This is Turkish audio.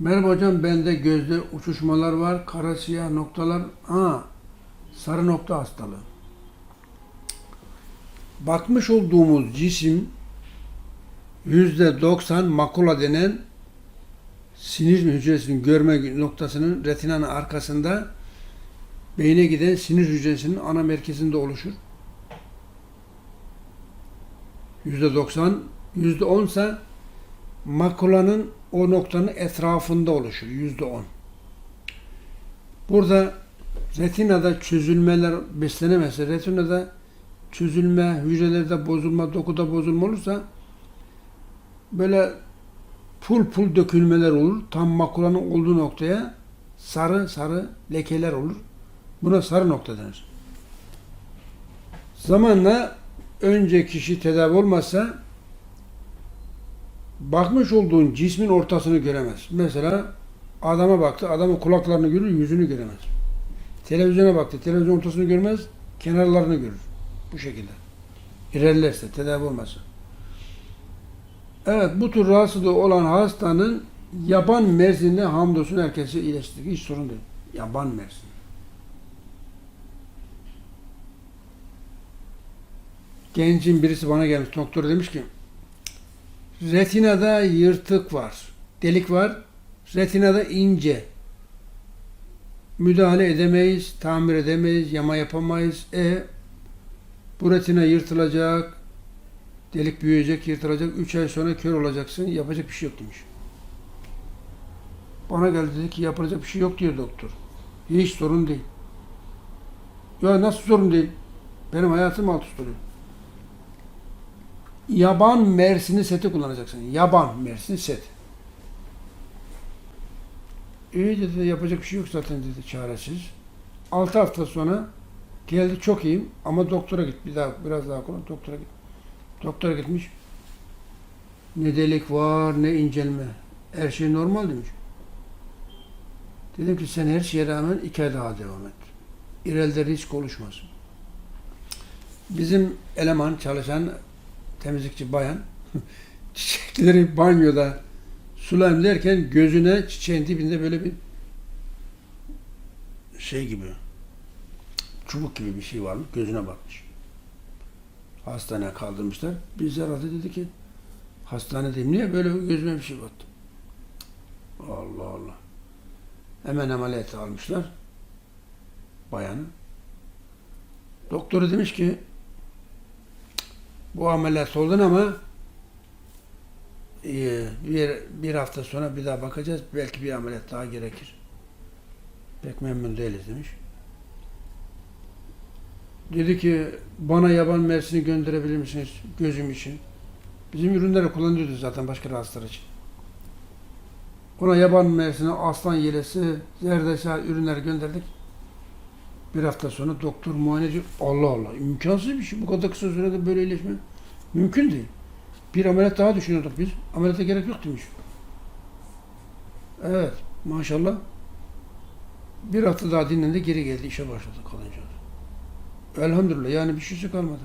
Merhaba hocam bende gözde uçuşmalar var. Kara siyah noktalar. Ha, sarı nokta hastalığı. Bakmış olduğumuz cisim yüzde 90 makula denen sinir hücresinin görme noktasının retinanın arkasında beyne giden sinir hücresinin ana merkezinde oluşur. Yüzde 90, yüzde 10 ise makulanın o noktanın etrafında oluşur. Yüzde 10. Burada retinada çözülmeler beslenemezse, retinada çözülme, hücrelerde bozulma, dokuda bozulma olursa böyle pul pul dökülmeler olur. Tam makulanın olduğu noktaya sarı sarı lekeler olur. Buna sarı nokta denir. Zamanla önce kişi tedavi olmazsa bakmış olduğun cismin ortasını göremez. Mesela adama baktı, adamın kulaklarını görür, yüzünü göremez. Televizyona baktı, televizyon ortasını görmez, kenarlarını görür. Bu şekilde. İlerlerse, tedavi olmazsa. Evet, bu tür rahatsızlığı olan hastanın yaban mersinine hamdolsun herkese iyileştirdik. Hiç sorun değil. Yaban mersin. Gencin birisi bana gelmiş, doktor demiş ki, retinada yırtık var, delik var, retinada ince. Müdahale edemeyiz, tamir edemeyiz, yama yapamayız. E bu retina yırtılacak, delik büyüyecek, yırtılacak. Üç ay sonra kör olacaksın, yapacak bir şey yok demiş. Bana geldi dedi ki yapılacak bir şey yok diyor doktor. Hiç sorun değil. Ya nasıl sorun değil? Benim hayatım alt üst oluyor. Yaban mersini seti kullanacaksın. Yaban mersini set. İyi dedi yapacak bir şey yok zaten dedi çaresiz. 6 hafta sonra geldi çok iyiyim ama doktora git bir daha biraz daha konu doktora git. Doktora gitmiş. Ne delik var ne incelme. Her şey normal demiş. Dedim ki sen her şeye rağmen iki ay daha devam et. İleride risk oluşmasın. Bizim eleman çalışan temizlikçi bayan çiçekleri banyoda sulayım derken gözüne çiçeğin dibinde böyle bir şey gibi çubuk gibi bir şey varmış. Gözüne bakmış. Hastaneye kaldırmışlar. Biz aradı dedi ki hastanedeyim. Niye böyle gözüme bir şey battı? Allah Allah. Hemen ameliyata almışlar. Bayanı. Doktoru demiş ki bu ameliyat oldun ama e, bir, bir hafta sonra bir daha bakacağız. Belki bir ameliyat daha gerekir. Pek memnun değiliz demiş. Dedi ki bana yaban mersini gönderebilir misiniz gözüm için? Bizim ürünleri kullanıyoruz zaten başka rahatsızlar için. Ona yaban mersini, aslan yelesi, zerdeçal ürünleri gönderdik. Bir hafta sonra doktor muayeneci Allah Allah imkansız bir şey. Bu kadar kısa sürede böyle iyileşme mümkün değil. Bir ameliyat daha düşünüyorduk biz. Ameliyata gerek yok demiş. Evet maşallah. Bir hafta daha dinlendi geri geldi işe başladı kalınca. Elhamdülillah yani bir şeysi kalmadı.